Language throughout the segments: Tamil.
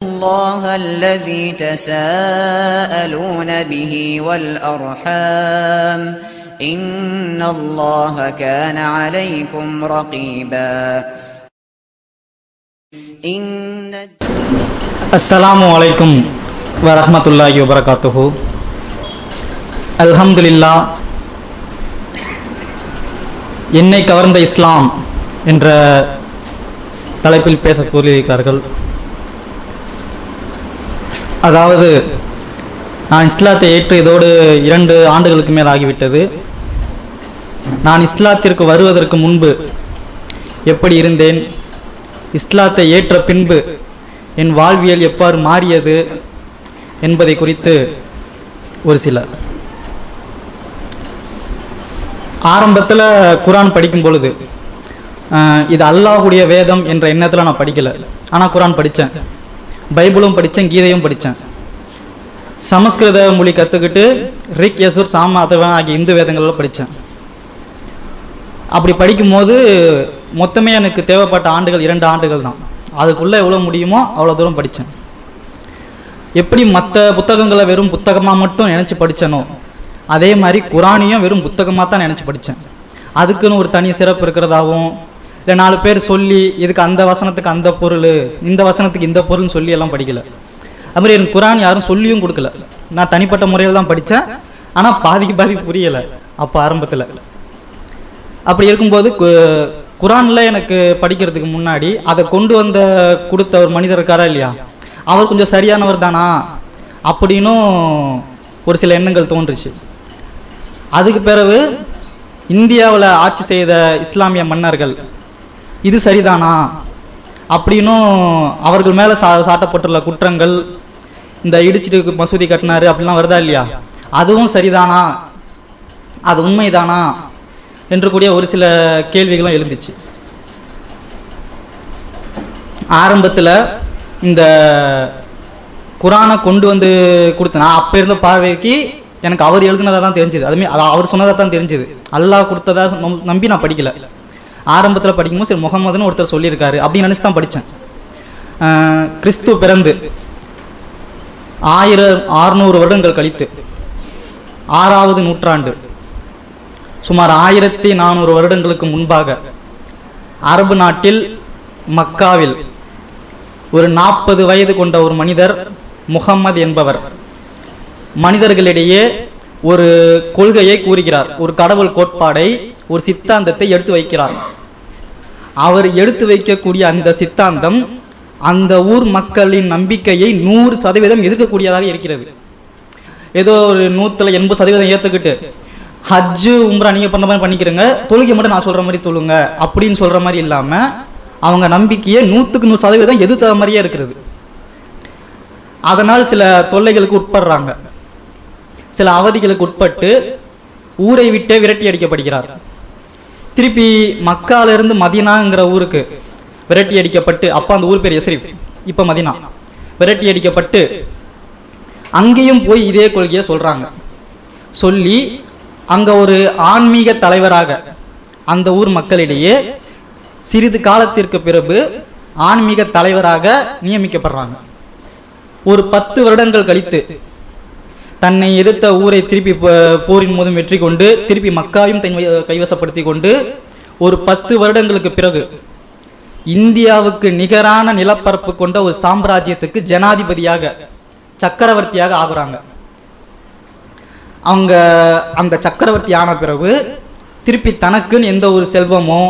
الله الذي تساءلون به والأرحام إن الله كان عليكم رقيبا إن அஸ்ஸலாமு அலைக்கும் வரஹ்மத்துல்லாஹி வபரகாத்துஹு அல்ஹம்துலில்லா என்னை கவர்ந்த இஸ்லாம் என்ற தலைப்பில் பேச கூறியிருக்கிறார்கள் அதாவது நான் இஸ்லாத்தை ஏற்று இதோடு இரண்டு ஆண்டுகளுக்கு மேல் ஆகிவிட்டது. நான் இஸ்லாத்திற்கு வருவதற்கு முன்பு எப்படி இருந்தேன்? இஸ்லாத்தை ஏற்ற பின்பு என் வாழ்வியல் எவ்வாறு மாறியது என்பதை குறித்து ஒரு சில ஆரம்பத்தில் குரான் படிக்கும் பொழுது இது அல்லாஹுடைய வேதம் என்ற எண்ணத்தில் நான் படிக்கலை. ஆனால் குரான் படித்தேன் பைபிளும் படித்தேன் கீதையும் படித்தேன் சமஸ்கிருத மொழி கற்றுக்கிட்டு ரிக் யசூர் சாம அதர்வன் ஆகிய இந்து வேதங்கள்லாம் படித்தேன் அப்படி படிக்கும்போது மொத்தமே எனக்கு தேவைப்பட்ட ஆண்டுகள் இரண்டு ஆண்டுகள் தான். அதுக்குள்ளே எவ்வளோ முடியுமோ அவ்வளோ தூரம் படித்தேன் எப்படி மற்ற புத்தகங்களை வெறும் புத்தகமாக மட்டும் நினச்சி படித்தனோ அதே மாதிரி குரானையும் வெறும் புத்தகமாக தான் நினச்சி படித்தேன் அதுக்குன்னு ஒரு தனி சிறப்பு இருக்கிறதாகவும் இல்லை நாலு பேர் சொல்லி இதுக்கு அந்த வசனத்துக்கு அந்த பொருள் இந்த வசனத்துக்கு இந்த பொருள்னு சொல்லி எல்லாம் படிக்கல. அது மாதிரி எனக்கு குரான் யாரும் சொல்லியும் கொடுக்கல. நான் தனிப்பட்ட முறையில் தான் படித்தேன் ஆனால் பாதிக்கு பாதி புரியலை. அப்போ ஆரம்பத்தில். அப்படி இருக்கும்போது கு- குரானில் எனக்கு படிக்கிறதுக்கு முன்னாடி அதை கொண்டு வந்த கொடுத்த ஒரு மனிதர் இருக்காரா இல்லையா? அவர் கொஞ்சம் சரியானவர் தானா? அப்படின்னும் ஒரு சில எண்ணங்கள் தோன்றுச்சு. அதுக்கு பிறகு இந்தியாவில் ஆட்சி செய்த இஸ்லாமிய மன்னர்கள் இது சரிதானா? அப்படின்னும் அவர்கள் மேலே சா சாட்டப்பட்டுள்ள குற்றங்கள் இந்த இடிச்சிட்டு மசூதி கட்டினாரு அப்படிலாம் வருதா இல்லையா? அதுவும் சரிதானா? அது உண்மைதானா? என்று கூடிய ஒரு சில கேள்விகளும் எழுந்துச்சு. ஆரம்பத்தில் இந்த குரானை கொண்டு வந்து கொடுத்த நான் அப்போ இருந்த பார்வைக்கு எனக்கு அவர் எழுதுனதாக தான் தெரிஞ்சுது. அதுமாரி அது அவர் சொன்னதாக தான் தெரிஞ்சுது. அல்லாஹ் கொடுத்ததா நம்- நம்பி நான் படிக்கலை. ஆரம்பத்தில் படிக்கும்போது சரி முகமதுன்னு ஒருத்தர் சொல்லியிருக்காரு. அப்படின்னு நினச்சி தான் படித்தேன் கிறிஸ்து பிறந்து ஆயிரம் ஆறுநூறு வருடங்கள் கழித்து ஆறாவது நூற்றாண்டு சுமார் ஆயிரத்தி நானூறு வருடங்களுக்கு முன்பாக அரபு நாட்டில் மக்காவில் ஒரு நாற்பது வயது கொண்ட ஒரு மனிதர் முகம்மது என்பவர் மனிதர்களிடையே ஒரு கொள்கையை கூறுகிறார். ஒரு கடவுள் கோட்பாடை ஒரு சித்தாந்தத்தை எடுத்து வைக்கிறார். அவர் எடுத்து வைக்கக்கூடிய அந்த சித்தாந்தம் அந்த ஊர் மக்களின் நம்பிக்கையை நூறு சதவீதம் எதிர்க்கக்கூடியதாக இருக்கிறது. ஏதோ ஒரு நூத்துல எண்பது சதவீதம் ஏத்துக்கிட்டு ஹஜ்ஜு உம்ரா நீங்க பண்ண மாதிரி பண்ணிக்கிறங்க தொழுகை மட்டும் நான் சொல்ற மாதிரி தொழுங்க அப்படின்னு சொல்ற மாதிரி இல்லாம அவங்க நம்பிக்கையை நூத்துக்கு நூறு சதவீதம் எதிர்த்த மாதிரியே இருக்கிறது. அதனால் சில தொல்லைகளுக்கு உட்படுறாங்க. சில அவதிகளுக்கு உட்பட்டு ஊரை விட்டே விரட்டி அடிக்கப்படுகிறார். திருப்பி மக்காலேருந்து மதினாங்கிற மதீனாங்கிற ஊருக்கு விரட்டி அடிக்கப்பட்டு அப்போ அந்த ஊர் பேர் எஸ்ரீஃப் இப்போ மதீனா. விரட்டி அடிக்கப்பட்டு அங்கேயும் போய் இதே கொள்கையை சொல்கிறாங்க சொல்லி அங்கே ஒரு ஆன்மீக தலைவராக அந்த ஊர் மக்களிடையே சிறிது காலத்திற்கு பிறகு ஆன்மீக தலைவராக நியமிக்கப்படுறாங்க. ஒரு பத்து வருடங்கள் கழித்து தன்னை எதிர்த்த ஊரை திருப்பி போரின் போதும் வெற்றி கொண்டு திருப்பி மக்காவையும் தன் கைவசப்படுத்தி கொண்டு ஒரு பத்து வருடங்களுக்கு பிறகு இந்தியாவுக்கு நிகரான நிலப்பரப்பு கொண்ட ஒரு சாம்ராஜ்யத்துக்கு ஜனாதிபதியாக சக்கரவர்த்தியாக ஆகுறாங்க. அவங்க அந்த சக்கரவர்த்தி ஆன பிறகு திருப்பி தனக்குன்னு எந்த ஒரு செல்வமோ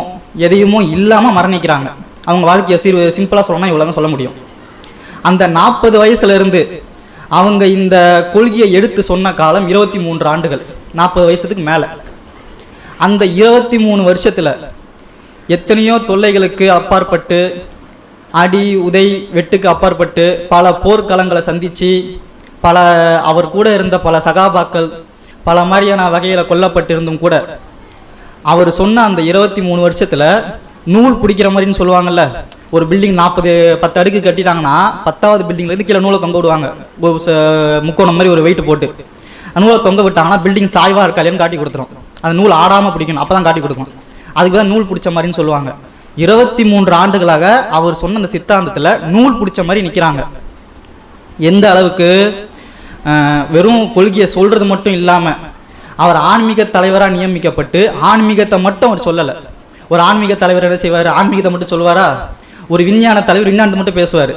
எதையுமோ இல்லாமல் மரணிக்கிறாங்க. அவங்க வாழ்க்கையை சிறு சிம்பிளாக சொல்லணும்னா இவ்வளவுதான் சொல்ல முடியும். அந்த நாற்பது வயசுலேருந்து அவங்க இந்த கொள்கையை எடுத்து சொன்ன காலம் இருபத்தி மூன்று ஆண்டுகள் நாற்பது வயசுக்கு மேலே. அந்த இருபத்தி மூணு வருஷத்தில் எத்தனையோ தொல்லைகளுக்கு அப்பாற்பட்டு அடி உதை வெட்டுக்கு அப்பாற்பட்டு பல போர்க்களங்களை சந்தித்து பல அவர் கூட இருந்த பல சகாபாக்கள் பல மாதிரியான வகையில் கொல்லப்பட்டிருந்தும் கூட அவர் சொன்ன அந்த இருபத்தி மூணு வருஷத்தில் நூல் பிடிக்கிற மாதிரின்னு சொல்லுவாங்கல்ல ஒரு பில்டிங் நாற்பது பத்து அடுக்கு கட்டிட்டாங்கன்னா பத்தாவது பில்டிங்லேருந்து கீழே நூலை தொங்க விடுவாங்க. முக்கோணம் மாதிரி ஒரு வெயிட் போட்டு. அந்த நூலை தொங்க விட்டாங்கன்னா பில்டிங் சாய்வாக இருக்காளேன்னு காட்டி கொடுத்துரும். அந்த நூல் ஆடாமல் பிடிக்கணும். அப்பதான் காட்டி கொடுக்கும். அதுக்கு தான் நூல் பிடிச்ச மாதிரின்னு சொல்லுவாங்க. இருபத்தி மூன்று ஆண்டுகளாக அவர் சொன்ன அந்த சித்தாந்தத்தில் நூல் பிடிச்ச மாதிரி நிற்கிறாங்க எந்த அளவுக்கு வெறும் கொள்கையை சொல்கிறது மட்டும் இல்லாமல் அவர் ஆன்மீக தலைவராக நியமிக்கப்பட்டு ஆன்மீகத்தை மட்டும் அவர் சொல்லலை. ஒரு ஆன்மீக தலைவர் என்ன செய்வார்? ஆன்மீகத்தை மட்டும் சொல்வாரா ஒரு விஞ்ஞான தலைவர் விஞ்ஞானத்தை மட்டும் பேசுவார்.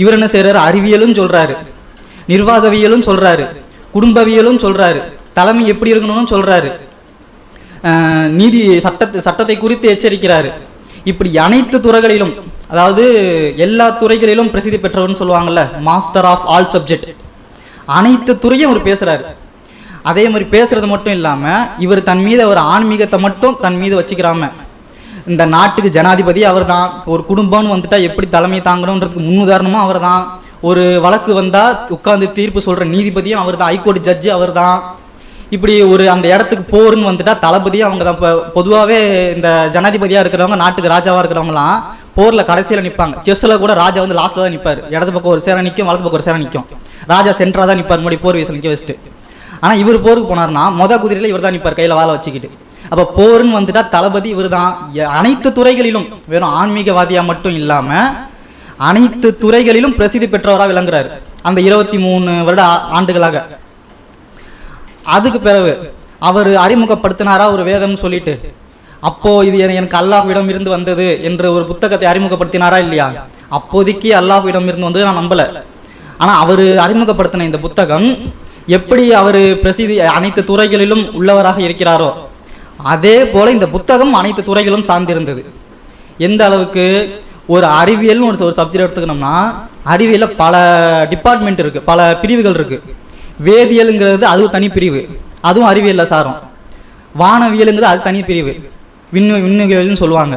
இவர் என்ன செய்கிறாரு அறிவியலும் சொல்கிறாரு நிர்வாகவியலும் சொல்கிறாரு குடும்பவியலும் சொல்கிறாரு தலைமை எப்படி இருக்கணும்னு சொல்கிறாரு நீதி சட்டத்தை சட்டத்தை குறித்து எச்சரிக்கிறாரு. இப்படி அனைத்து துறைகளிலும் அதாவது எல்லா துறைகளிலும் பிரசித்தி பெற்றவர்னு சொல்லுவாங்கல்ல மாஸ்டர் ஆஃப் ஆல் சப்ஜெக்ட் அனைத்து துறையும் அவர் பேசுகிறாரு அதே மாதிரி பேசுறது மட்டும் இல்லாமல் இவர் தன் மீது ஒரு ஆன்மீகத்தை மட்டும் தன் மீது வச்சுக்கிறாம இந்த நாட்டுக்கு ஜனாதிபதி அவர் தான் ஒரு குடும்பம்னு வந்துட்டா எப்படி தலைமை தாங்கணுன்றதுக்கு முன்னுதாரணமும் அவர் தான் ஒரு வழக்கு வந்தா உட்கார்ந்து தீர்ப்பு சொல்ற நீதிபதியும் அவர் தான் ஹைகோர்ட் ஜட்ஜு அவர்தான். இப்படி ஒரு அந்த இடத்துக்கு போர்னு வந்துட்டா தளபதியும் அவங்க தான் இப்போ பொதுவாகவே இந்த ஜனாதிபதியா இருக்கிறவங்க நாட்டுக்கு ராஜாவா இருக்கிறவங்கலாம் போர்ல கடைசியில நிப்பாங்க. செஸ்ல கூட ராஜா வந்து லாஸ்ட்ல தான் நிப்பாரு. இடது பக்கம் ஒரு சேரை நிற்கும் வலது பக்கம் ஒரு சேரை நிற்கும் ராஜா சென்டரா தான் நிற்பார் முன்னாடி போர் வீச நிக்க வச்சுட்டு ஆனா இவர் போருக்கு போனார்னா மொத குதிரையில இவர் தான் நிற்பார் கையில வாழை வச்சுக்கிட்டு. அப்ப போர்னு வந்துட்டா தளபதி இவர் தான் அனைத்து துறைகளிலும் வெறும் ஆன்மீகவாதியா மட்டும் இல்லாம அனைத்து துறைகளிலும் பிரசித்தி பெற்றவரா விளங்குறாரு. அந்த இருபத்தி மூணு வருட ஆ- ஆண்டுகளாக. அதுக்கு பிறகு அவர் அறிமுகப்படுத்தினாரா ஒரு வேதம்னு சொல்லிட்டு அப்போ இது எனக்கு அல்லாஹ்விடம் இருந்து வந்தது என்று ஒரு புத்தகத்தை அறிமுகப்படுத்தினாரா இல்லையா? அப்போதைக்கு அல்லாஹ்விடம் இருந்து வந்தது நான் நம்பல. ஆனா அவர் அறிமுகப்படுத்தின இந்த புத்தகம் எப்படி அவர் பிரசித்தி அனைத்து துறைகளிலும் உள்ளவராக இருக்கிறாரோ அதே போல் இந்த புத்தகம் அனைத்து துறைகளும் சார்ந்திருந்தது. எந்த அளவுக்கு? ஒரு அறிவியல்னு ஒரு ஒரு சப்ஜெக்ட் எடுத்துக்கணும்னா அறிவியலில் பல டிபார்ட்மெண்ட் இருக்குது பல பிரிவுகள் இருக்குது வேதியியலுங்கிறது அதுவும் தனி பிரிவு அதுவும் அறிவியலில் சாரும். வானவியலுங்கிறது அது தனி பிரிவு விண்ணு விண்ணுவியல்னு சொல்லுவாங்க.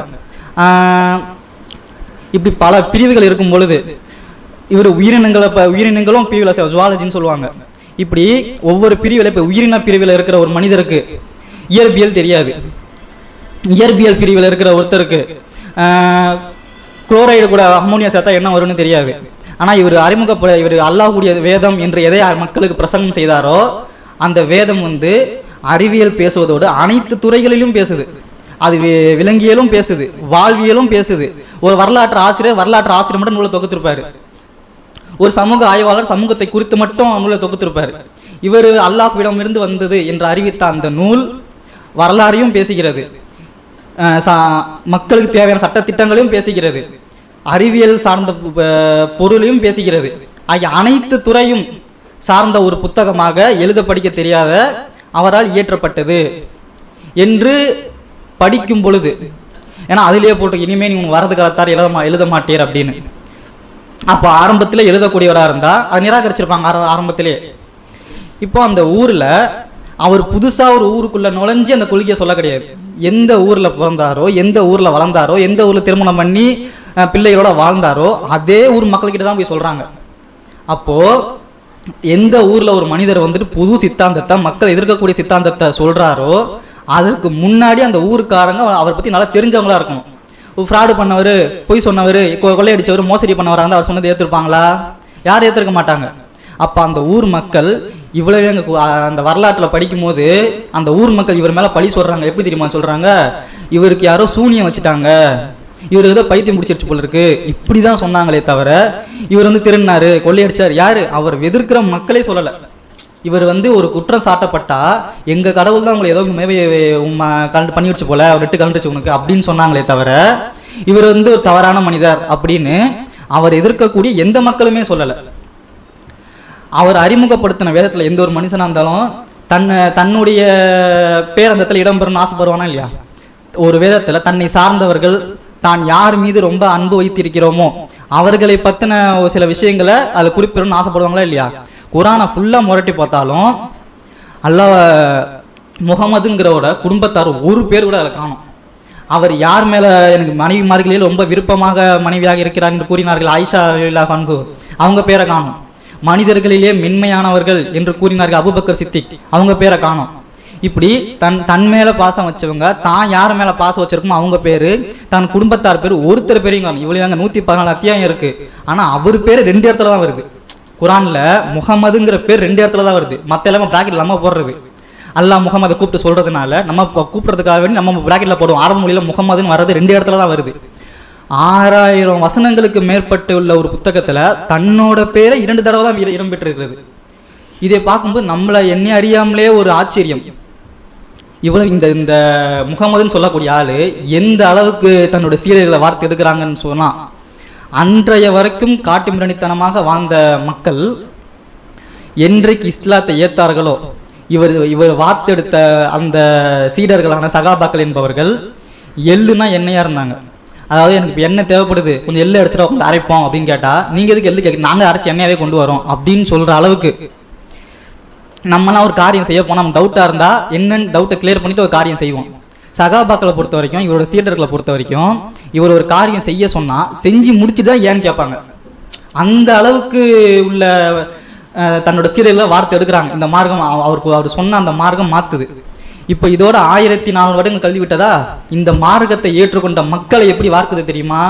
இப்படி பல பிரிவுகள் இருக்கும் பொழுது இவர் உயிரினங்களை இப்போ உயிரினங்களும் பிரிவில் ஜுவாலஜின்னு சொல்லுவாங்க. இப்படி ஒவ்வொரு பிரிவில் இப்போ உயிரின பிரிவில் இருக்கிற ஒரு மனிதருக்கு இயற்பியல் தெரியாது. இயற்பியல் பிரிவில் இருக்கிற ஒருத்தருக்கு குளோரைடு கூட அம்மோனியா சேர்த்தா என்ன வரும்னு தெரியாது. ஆனால் இவர் அறிமுகப்பட இவர் அல்லாஹுடைய வேதம் என்று எதை மக்களுக்கு பிரசங்கம் செய்தாரோ அந்த வேதம் வந்து அறிவியல் பேசுவதோடு அனைத்து துறைகளிலும் பேசுது. அது விலங்கியலும் பேசுது வாழ்வியலும் பேசுது. ஒரு வரலாற்று ஆசிரியர் வரலாற்று ஆசிரியர் மட்டும் நூலை தொகுத்திருப்பாரு. ஒரு சமூக ஆய்வாளர் சமூகத்தை குறித்து மட்டும் நூலை தொகுத்திருப்பார். இவர் அல்லாஹ்விடம் இருந்து வந்தது என்று அறிவித்த அந்த நூல் வரலாறையும் பேசுகிறது. சா- மக்களுக்கு தேவையான சட்டத்திட்டங்களையும் பேசுகிறது. அறிவியல் சார்ந்த பொருளையும் பேசுகிறது. ஆகிய அனைத்து துறையும் சார்ந்த ஒரு புத்தகமாக எழுத படிக்க தெரியாத அவரால் இயற்றப்பட்டது என்று படிக்கும் பொழுது ஏன்னா அதிலேயே போட்டு இனிமேல் நீ உன் வரது காலத்தார் எழுத மா எழுத மாட்டீர் அப்படின்னு. அப்போ ஆரம்பத்தில் எழுதக்கூடியவராக இருந்தால் அதை நிராகரிச்சிருப்பாங்க ஆர- ஆரம்பத்திலே. இப்போ அந்த ஊரில் அவர் புதுசாக ஒரு ஊருக்குள்ள நுழைஞ்சு அந்த கொள்கையை சொல்ல கிடையாது. எந்த ஊரில் பிறந்தாரோ எந்த ஊரில் வளர்ந்தாரோ எந்த ஊரில் திருமணம் பண்ணி பிள்ளைகளோட வாழ்ந்தாரோ அதே ஊர் மக்கள்கிட்ட தான் போய் சொல்கிறாங்க அப்போ எந்த ஊரில் ஒரு மனிதர் வந்துட்டு புது சித்தாந்தத்தை மக்கள் எதிர்க்கக்கூடிய சித்தாந்தத்தை சொல்கிறாரோ அதற்கு முன்னாடி அந்த ஊருக்காரங்க அவரை பற்றி நல்லா தெரிஞ்சவங்களா இருக்கணும். ஃப்ராடு பண்ணவர் பொய் சொன்னவர் கொள்ளையடிச்சவர் மோசடி பண்ணவராக இருந்தால் அவர் சொன்னதை ஏற்றிருப்பாங்களா யாரும் ஏற்றிருக்க மாட்டாங்க? அப்போ அந்த ஊர் மக்கள் இவ்வளவு எங்கள் கு- அந்த வரலாற்றில் படிக்கும்போது அந்த ஊர் மக்கள் இவர் மேலே பழி சொல்கிறாங்க எப்படி தெரியுமா சொல்கிறாங்க இவருக்கு யாரோ சூனியம் வச்சுட்டாங்க. இவர் ஏதோ பைத்தியம் பிடிச்சிருச்சு போல இருக்கு. இப்படி தான் சொன்னாங்களே தவிர இவர் வந்து திருநாரு கொள்ளையடிச்சார். யாரு? அவர் எதிர்க்கிற மக்களே சொல்லலை. இவர் வந்து ஒரு குற்றம் சாட்டப்பட்டா எங்க கடவுள் தான் உங்களை ஏதோ மேவே உம்மா கலந்து பண்ணி வச்சு போல அவர் எட்டு கலந்துச்சு உனக்கு அப்படின்னு சொன்னாங்களே தவிர இவர் வந்து ஒரு தவறான மனிதர் அப்படின்னு அவர் எதிர்க்கக்கூடிய எந்த மக்களுமே சொல்லலை. அவர் அறிமுகப்படுத்தின வேதத்தில் எந்த ஒரு மனுஷனாக இருந்தாலும் தன்னை தன்னுடைய பேரந்தத்தில் அந்த இடம்பெறணும்னு ஆசைப்படுவானா இல்லையா? ஒரு வேதத்தில் தன்னை சார்ந்தவர்கள் தான் யார் மீது ரொம்ப அன்பு வைத்திருக்கிறோமோ அவர்களை பற்றின ஒரு சில விஷயங்களை அதை குறிப்பிடணும்னு ஆசைப்படுவாங்களா இல்லையா? குரானை ஃபுல்லாக முரட்டி பார்த்தாலும் அல்லாஹ் முகமதுங்கிறவோட குடும்பத்தார் ஒரு பேர் கூட அதில் காணும். அவர் யார் மேலே எனக்கு மனைவி மார்களில் ரொம்ப விருப்பமாக மனைவியாக இருக்கிறார் என்று கூறினார்கள் ஆயிஷா ரலியல்லாஹு அன்ஹு. அவங்க பேரை காணும். மனிதர்களிலே மென்மையானவர்கள் என்று கூறினார்கள் அபுபக்கர் சித்திக். அவங்க பேரை காணும். இப்படி தன் தன் மேல பாசம் வச்சவங்க தான் யார் மேல பாசம் வச்சிருக்கோமோ அவங்க பேரு தன் குடும்பத்தார் பேர் ஒருத்தர் பேரையும் காணும். இவ்வளவு அங்க நூத்தி பதினாலு அத்தியாயம் இருக்கு. ஆனா அவர் பேரு ரெண்டு இடத்துல தான் வருது. குரான்ல முகமதுங்கிற பேர் ரெண்டு இடத்துல தான் வருது. மத்த எல்லாமே பிராக்கெட் இல்லாம போடுறது. அல்லாஹ் முகமதை கூப்பிட்டு சொல்றதுனால நம்ம கூப்பிடுறதுக்காக வேண்டி நம்ம பிராக்கெட்ல போடுவோம். ஆரம்ப மொழியில முகமதுன்னு வர்றது ரெண்டு இடத்துல தான் வருது. ஆறாயிரம் வசனங்களுக்கு மேற்பட்டு உள்ள ஒரு புத்தகத்துல தன்னோட பேரை இரண்டு தடவை தான் இடம்பெற்றிருக்கிறது இதை பார்க்கும்போது நம்மளை என்னை அறியாமலே ஒரு ஆச்சரியம். இவ்வளவு இந்த இந்த முகமதுன்னு சொல்லக்கூடிய ஆளு எந்த அளவுக்கு தன்னோட சீரியர்களை வார்த்தை எடுக்கிறாங்கன்னு சொன்னா அன்றைய வரைக்கும் காட்டு மிரணித்தனமாக வாழ்ந்த மக்கள் என்றைக்கு இஸ்லாத்தை ஏத்தார்களோ இவர் இவர் வார்த்தெடுத்த அந்த சீடர்களான சகாபாக்கள் என்பவர்கள் எள்ளுனா என்னையா இருந்தாங்க. அதாவது எனக்கு இப்போ எண்ணெய் தேவைப்படுது? கொஞ்சம் எள்ளு அடிச்சுட்டு உட்காந்து அரைப்போம் அப்படின்னு கேட்டால் நீங்கள் எதுக்கு எள்ளு கேட்க நாங்கள் அரைச்சி எண்ணெயாவே கொண்டு வரோம் அப்படின்னு சொல்கிற அளவுக்கு. நம்மலாம் ஒரு காரியம் செய்ய போனால் நம்ம டவுட்டாக இருந்தால் என்னன்னு டவுட்டை கிளியர் பண்ணிட்டு ஒரு காரியம் செய்வோம். சகாபாக்களை பொறுத்த வரைக்கும் இவரோட சீடர்களை பொறுத்த வரைக்கும் இவர் ஒரு காரியம் செய்ய சொன்னால் செஞ்சு முடிச்சுட்டு தான் ஏன்னு கேட்பாங்க. அந்த அளவுக்கு உள்ள தன்னோட சீடர்களை வார்த்தை எடுக்கிறாங்க. இந்த மார்க்கம் அவ- அவருக்கு அவர் சொன்ன அந்த மார்க்கம் மாற்றுது இப்போ இதோட ஆயிரத்தி நானூறு வருடங்கள் கல்வி விட்டதா இந்த மார்க்கத்தை ஏற்றுக்கொண்ட மக்களை எப்படி வார்க்குது தெரியுமா?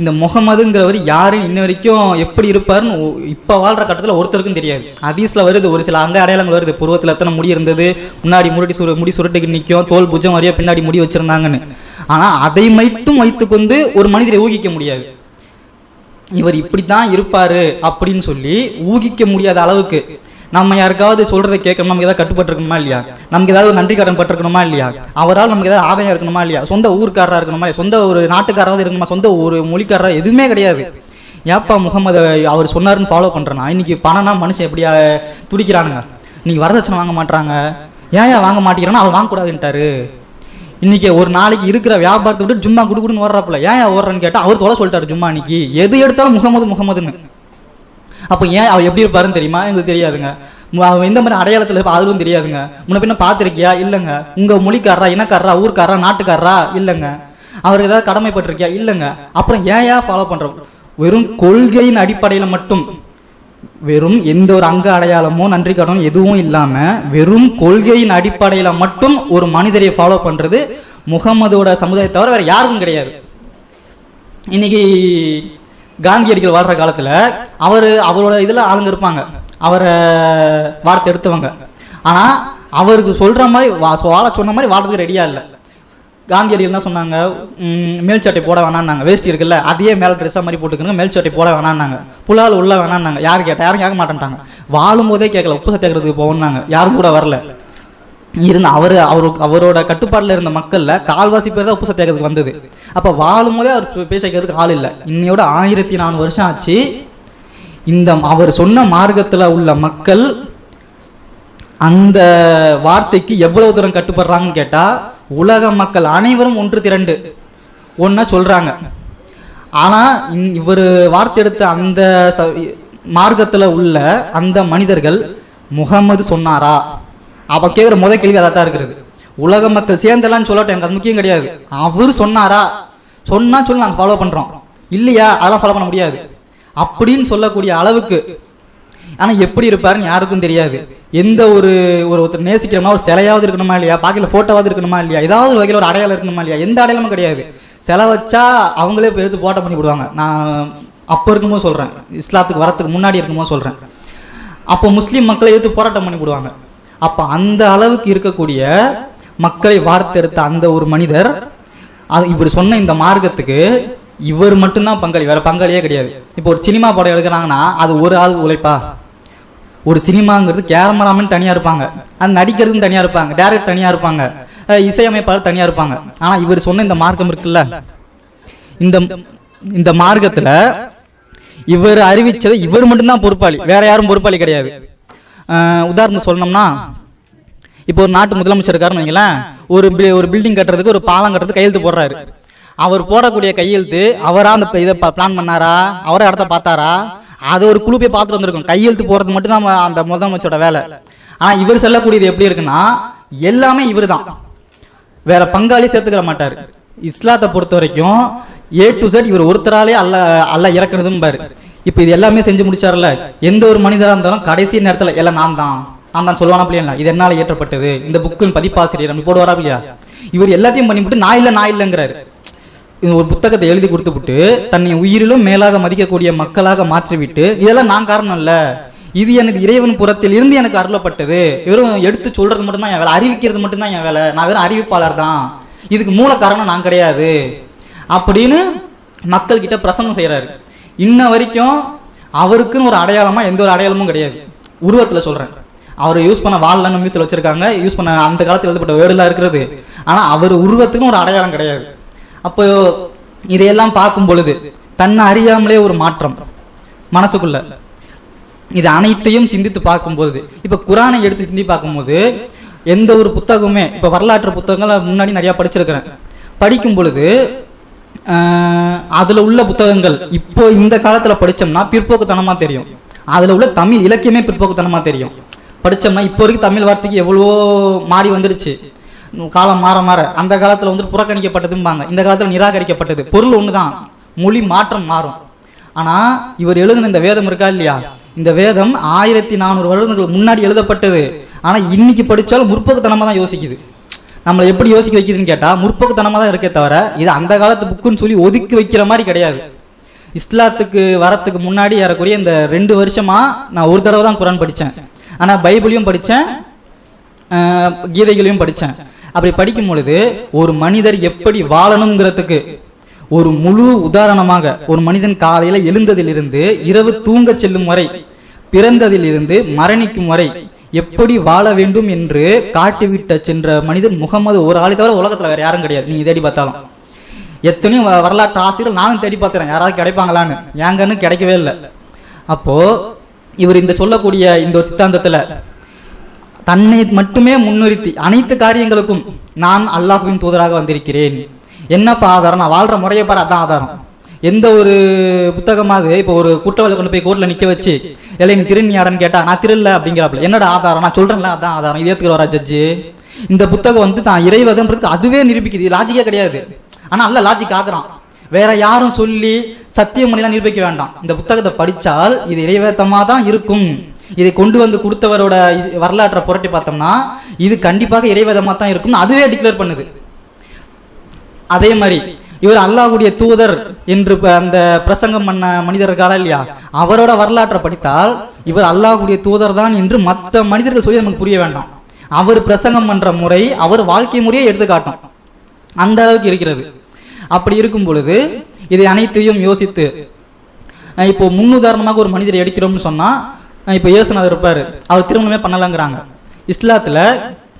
இந்த முகமதுங்கிறவர் யாரு? இன்ன வரைக்கும் எப்படி இருப்பாருன்னு இப்போ வாழ்ற கட்டத்தில் ஒருத்தருக்கும் தெரியாது. அதீஸில் வருது ஒரு சில அங்க அடையாளங்கள் வருது. புருவத்தில் எத்தனை முடி இருந்தது? முன்னாடி முடி சுரு முடி சுருட்டுக்கு நிற்கும் தோல் புஜம் வரையும் பின்னாடி முடி வச்சுருந்தாங்கன்னு. ஆனால் அதை மட்டும் வைத்துக்கொண்டு ஒரு மனிதரை ஊகிக்க முடியாது. இவர் இப்படி தான் இருப்பார் அப்படின்னு சொல்லி ஊகிக்க முடியாத அளவுக்கு நம்ம யாருக்காவது சொல்றதை கேட்கணும்? நமக்கு ஏதாவது கட்டுப்பட்டிருக்கணுமா இல்லையா? நமக்கு ஏதாவது ஒரு நன்றி கடன் பட்டிருக்கணுமா இல்லையா? அவரால் நமக்கு ஏதாவது ஆதாயம் இருக்கணுமா இல்லையா? சொந்த ஊருக்காரராக இருக்கணுமா இல்லையா? சொந்த ஒரு நாட்டுக்காராவது இருக்கணுமா? சொந்த ஒரு மொழிக்காரராக எதுவுமே கிடையாது. ஏப்பா முகமது அவர் சொன்னாருன்னு ஃபாலோ பண்றேனா? இன்னைக்கு பணம்னா மனுஷன் எப்படியா துடிக்கிறானுங்க? இன்னைக்கு வரதட்சணை வாங்க மாட்டாங்க ஏன் ஏன் வாங்க மாட்டேங்கிறான்னா அவர் வாங்கக்கூடாதுன்ட்டாரு. இன்னைக்கு ஒரு நாளைக்கு இருக்கிற வியாபாரத்தை விட்டு ஜும்மா குடுக்குன்னு ஓடுறாப்புல ஏன் ஓடுறேன்னு கேட்டால் அவர் தொலை சொல்லிட்டாரு ஜும்மா இன்னைக்கு எது எடுத்தாலும் முகமது முகமதுன்னு. அப்போ ஏன் அவள் எப்படி இருப்பாருன்னு தெரியுமா? எங்களுக்கு தெரியாதுங்க. அவன் எந்த மாதிரி அடையாளத்தில் இருப்பா அதுவும் தெரியாதுங்க. முன்ன பின்ன பார்த்துருக்கியா? இல்லைங்க. உங்கள் மொழிக்காரரா இனக்காரரா ஊர்க்காரரா நாட்டுக்காரரா? இல்லைங்க. அவருக்கு ஏதாவது கடமைப்பட்டிருக்கியா? இல்லைங்க. அப்புறம் ஏன் ஏன் ஃபாலோ பண்ணுறோம் வெறும் கொள்கையின் அடிப்படையில் மட்டும். வெறும் எந்த ஒரு அங்க அடையாளமோ நன்றி கடனும் எதுவும் இல்லாமல் வெறும் கொள்கையின் அடிப்படையில் மட்டும் ஒரு மனிதரை ஃபாலோ பண்ணுறது முகமதோட சமுதாயத்தை தவிர வேறு யாருக்கும் கிடையாது. இன்னைக்கு காந்தியடிகள் வாழ்ற காலத்தில் அவர் அவரோட இதில் ஆளுங்க இருப்பாங்க. அவரை வார்த்தை எடுத்தவங்க. ஆனால் அவருக்கு சொல்கிற மாதிரி வா- வாழ சொன்ன மாதிரி வாழ்றதுக்கு ரெடியாக இல்லை. காந்தியடிகள் என்ன சொன்னாங்க? மேல் சட்டை போட வேணான்னாங்க வேஷ்டி இருக்குல்ல அதையே மேல் ட்ரெஸ்ஸாக மாதிரி போட்டுக்கணும் மேல் சட்டை போட வேணான்னாங்க புலால் உள்ள வேணான்னாங்க யார் கேட்டால் யாரும் கேட்க மாட்டேன்ட்டாங்க. வாழும் போதே கேட்கல உப்பு சத்தியாகிறதுக்கு போகணுன்னாங்க யாரும் கூட வரல. இருந்த அவர் அவரு அவரோட கட்டுப்பாட்டில் இருந்த மக்களில் கால்வாசி பேர் தான் உப்பு சத்தியாகிறதுக்கு வந்தது. அப்போ வாழும் போதே அவர் பேச வைக்கிறதுக்கு ஆள் இல்லை. இன்னையோட ஆயிரத்தி நானூறு வருஷம் ஆச்சு. இந்த அவர் சொன்ன மார்க்கத்தில் உள்ள மக்கள் அந்த வார்த்தைக்கு எவ்வளவு தூரம் கட்டுப்படுறாங்கன்னு கேட்டால் உலக மக்கள் அனைவரும் ஒன்று திரண்டு. ஒன்றை சொல்கிறாங்க ஆனால் இந் இவர் வார்த்தை எடுத்த அந்த ச- மார்க்கத்தில் உள்ள அந்த மனிதர்கள் முகமது சொன்னாரா? அவள் கேட்குற முத கேள்வி அதை தான் இருக்கிறது உலக மக்கள் சேர்ந்தலான்னு சொல்லட்டும் எனக்கு அது முக்கியம் கிடையாது. அவர் சொன்னாரா? சொன்னா சொல்லி நாங்கள் ஃபாலோ பண்ணுறோம் இல்லையா? அதெல்லாம் ஃபாலோ பண்ண முடியாது. அப்படின்னு சொல்லக்கூடிய அளவுக்கு. ஆனால் எப்படி இருப்பாருன்னு யாருக்கும் தெரியாது. எந்த ஒரு ஒரு ஒருத்தர் நேசிக்கிறோமா? ஒரு சிலையாவது இருக்கணுமா இல்லையா? பாக்கெட்ல ஃபோட்டோவாவது இருக்கணுமா இல்லையா? ஏதாவது ஒரு வகையில் ஒரு அடையாளம் இருக்கணுமா இல்லையா? எந்த அடையாளமும் கிடையாது. செலை வச்சா அவங்களே இப்போ எடுத்து போட்டோ பண்ணி விடுவாங்க. நான் அப்போ இருக்கும்போது சொல்கிறேன் இஸ்லாத்துக்கு வரத்துக்கு முன்னாடி இருக்கும்போது சொல்கிறேன் அப்போ முஸ்லீம் மக்களை எடுத்து போராட்டம் பண்ணி விடுவாங்க. அப்ப அந்த அளவுக்கு இருக்கக்கூடிய மக்களை வார்த்தெடுத்த அந்த ஒரு மனிதர் அது இவர் சொன்ன இந்த மார்க்கத்துக்கு இவர் மட்டும்தான் பங்காளி வேற பங்காளியே கிடையாது. இப்போ ஒரு சினிமா படம் எடுக்கிறாங்கன்னா அது ஒரு ஆள் உழைப்பா? ஒரு சினிமாங்கிறது கேமராமேன் தனியா இருப்பாங்க அது நடிக்கிறதுன்னு தனியா இருப்பாங்க டேரக்டர் தனியா இருப்பாங்க இசையமைப்பாளர் தனியா இருப்பாங்க. ஆனா இவர் சொன்ன இந்த மார்க்கம் இருக்குல்ல? இந்த இந்த மார்க்கத்துல இவர் அறிவிச்சதை இவர் மட்டும்தான் பொறுப்பாளி வேற யாரும் பொறுப்பாளி கிடையாது. உதாரணம் சொல்லணும்னா இப்போ ஒரு நாட்டு முதலமைச்சர் இருக்காருன்னு வைங்களேன் ஒரு ஒரு பில்டிங் கட்டுறதுக்கு ஒரு பாலம் கட்டுறதுக்கு கையெழுத்து போடுறாரு. அவர் போடக்கூடிய கையெழுத்து அவராக அந்த இதை பிளான் பண்ணாரா? அவரை இடத்த பார்த்தாரா? அது ஒரு குழு போய் பார்த்துட்டு வந்திருக்கும். கையெழுத்து போடுறது மட்டும்தான் அந்த முதலமைச்சரோட வேலை. ஆனால் இவர் செல்லக்கூடியது எப்படி இருக்குன்னா எல்லாமே இவர் தான் வேற பங்காளி சேர்த்துக்கிற மாட்டார். இஸ்லாத்தை பொறுத்த வரைக்கும் ஏ டு செட் இவர் ஒருத்தராலே அல்ல அல்ல இறக்குறதும்பாரு. இப்போ இது எல்லாமே செஞ்சு முடிச்சார்ல? எந்த ஒரு மனிதராக இருந்தாலும் கடைசி நேரத்தில் எல்லாம் நான் தான் நான் தான் சொல்லுவானா இல்லையா இது என்னால் ஏற்றப்பட்டது. இந்த புக்கின் பதிப்பாசிரியர் அப்படி போடுவாரா இல்லையா? இவர் எல்லாத்தையும் பண்ணிவிட்டு நான் இல்லை நான் இல்லைங்கிறாரு. இந்த ஒரு புத்தகத்தை எழுதி கொடுத்துவிட்டு தன்னை உயிரிலும் மேலாக மதிக்கக்கூடிய மக்களாக மாற்றிவிட்டு இதெல்லாம் நான் காரணம் இல்லை. இது எனது இறைவன் புறத்தில் இருந்து எனக்கு அருளப்பட்டது. வெறும் எடுத்து சொல்றது மட்டும்தான் என் வேலை. அறிவிக்கிறது மட்டும்தான் என் வேலை. நான் வெறும் அறிவிப்பாளர் தான். இதுக்கு மூல காரணம் நான் கிடையாது. அப்படின்னு மக்கள் கிட்ட பிரசங்கம் செய்கிறாரு இன்ன வரைக்கும் அவருக்குன்னு ஒரு அடையாளமாக எந்த ஒரு அடையாளமும் கிடையாது. உருவத்தில் சொல்கிறேன் அவர் யூஸ் பண்ண வாழ்லன்னு மியூசியத்தில் வச்சுருக்காங்க யூஸ் பண்ண அந்த காலத்தில் எழுதப்பட்ட வேர்டெலாம் இருக்கிறது ஆனால் அவர் உருவத்துக்கும் ஒரு அடையாளம் கிடையாது. அப்போ இதையெல்லாம் பார்க்கும் பொழுது தன்னை அறியாமலே ஒரு மாற்றம் மனசுக்குள்ள. இது அனைத்தையும் சிந்தித்து பார்க்கும்போது இப்போ குரானை எடுத்து சிந்தி பார்க்கும்போது எந்த ஒரு புத்தகமுமே இப்போ வரலாற்று புத்தகங்களை முன்னாடி நிறையா படிச்சிருக்கிறேன். படிக்கும் பொழுது அதில் உள்ள புத்தகங்கள். இப்போ இந்த காலத்தில் படித்தோம்னா பிற்போக்குத்தனமாக தெரியும். அதில் உள்ள தமிழ் இலக்கியமே பிற்போக்குத்தனமாக தெரியும். படிச்சோம்னா இப்போ வரைக்கும் தமிழ் வார்த்தைக்கு எவ்வளவோ மாறி வந்துடுச்சு காலம் மாற மாற அந்த காலத்தில் வந்து புறக்கணிக்கப்பட்டதும்பாங்க. இந்த காலத்தில் நிராகரிக்கப்பட்டது. பொருள் ஒன்று தான் மொழி மாற்றம் மாறும். ஆனால் இவர் எழுதின இந்த வேதம் இருக்கா இல்லையா? இந்த வேதம் ஆயிரத்தி நானூறு வருடங்களுக்கு முன்னாடி எழுதப்பட்டது. ஆனால் இன்னைக்கு படித்தாலும் முற்போக்குத்தனமாக தான் யோசிக்குது. நம்மளை எப்படி யோசிக்க வைக்குதுன்னு கேட்டால் முற்போக்குத்தனமாக தான் இருக்கே தவிர இது அந்த காலத்து புக்குன்னு சொல்லி ஒதுக்கி வைக்கிற மாதிரி கிடையாது. இஸ்லாத்துக்கு வரத்துக்கு முன்னாடி ஏறக்குறைய இந்த ரெண்டு வருஷமா நான் ஒரு தடவை தான் குரான் படித்தேன் ஆனால் பைபிளையும் படித்தேன் கீதைகளையும் படித்தேன் அப்படி படிக்கும் பொழுது ஒரு மனிதர் எப்படி வாழணுங்கிறதுக்கு ஒரு முழு உதாரணமாக ஒரு மனிதன் காலையில் எழுந்ததிலிருந்து இரவு தூங்க செல்லும் வரை பிறந்ததிலிருந்து மரணிக்கும் வரை எப்படி வாழ வேண்டும் என்று காட்டிவிட்ட சென்ற மனிதன் முகமது ஒரு ஆளை தவிர உலகத்தில் வேறு யாரும் கிடையாது. நீங்கள் தேடி பார்த்தாலும். எத்தனையும் வ- வரலாற்று ஆசிரியர் நானும் தேடி பார்த்துறேன் யாராவது கிடைப்பாங்களான்னு. ஏங்கன்னு கிடைக்கவே இல்லை. அப்போது இவர் இந்த சொல்லக்கூடிய இந்த ஒரு சித்தாந்தத்தில் தன்னை மட்டுமே முன்னிறுத்தி அனைத்து காரியங்களுக்கும் நான் அல்லாஹுவின் தூதராக வந்திருக்கிறேன். என்னப்பா ஆதாரம்? நான் வாழ்கிற முறையை பாரு அதான் ஆதாரம். எந்த ஒரு புத்தகமாவது இப்போ ஒரு குற்றவாளி கொண்டு போய் கோர்ட்டில் நிற்க வச்சு இல்லை நீ திருநியாடன்னு கேட்டா நான் திருல்ல அப்படிங்கிறாப்புல. என்னடா ஆதாரம்? நான் சொல்றேன்ல அதான் ஆதாரம். இது ஏத்துக்கிற வரா ஜட்ஜு இந்த புத்தகம் வந்து தான் இறைவதன்றதுக்கு அதுவே நிரூபிக்குது. லாஜிக்கே கிடையாது. ஆனால் அல்ல லாஜிக் ஆக்குறான். வேற யாரும் சொல்லி சத்தியமணிலாம் நிரூபிக்க வேண்டாம். இந்த புத்தகத்தை படித்தால் இது இறைவேத்தமாக தான் இருக்கும். இதை கொண்டு வந்து கொடுத்தவரோட வரலாற்றை புரட்டி பார்த்தோம்னா இது கண்டிப்பாக இறைவேதமாக தான் இருக்கும்னு அதுவே டிக்ளேர் பண்ணுது. அதே மாதிரி இவர் அல்லாஹுடைய தூதர் என்று அந்த பிரசங்கம் பண்ண மனிதர் இருக்காரா இல்லையா? அவரோட வரலாற்றை படித்தால் இவர் அல்லாஹுடைய தூதர் தான் என்று மற்ற மனிதர்கள் சொல்லி நமக்கு புரிய வேண்டாம். அவர் பிரசங்கம் பண்ற முறை அவர் வாழ்க்கை முறையை எடுத்துக்காட்டும். அந்த அளவுக்கு இருக்கிறது. அப்படி இருக்கும் பொழுது இதை அனைத்தையும் யோசித்து இப்போ முன்னுதாரணமாக ஒரு மனிதரை எடுக்கிறோம்னு சொன்னா இப்போ இயேசுநாதர் இருப்பாரு. அவர் திருமணமே பண்ணலங்கிறாங்க. இஸ்லாத்துல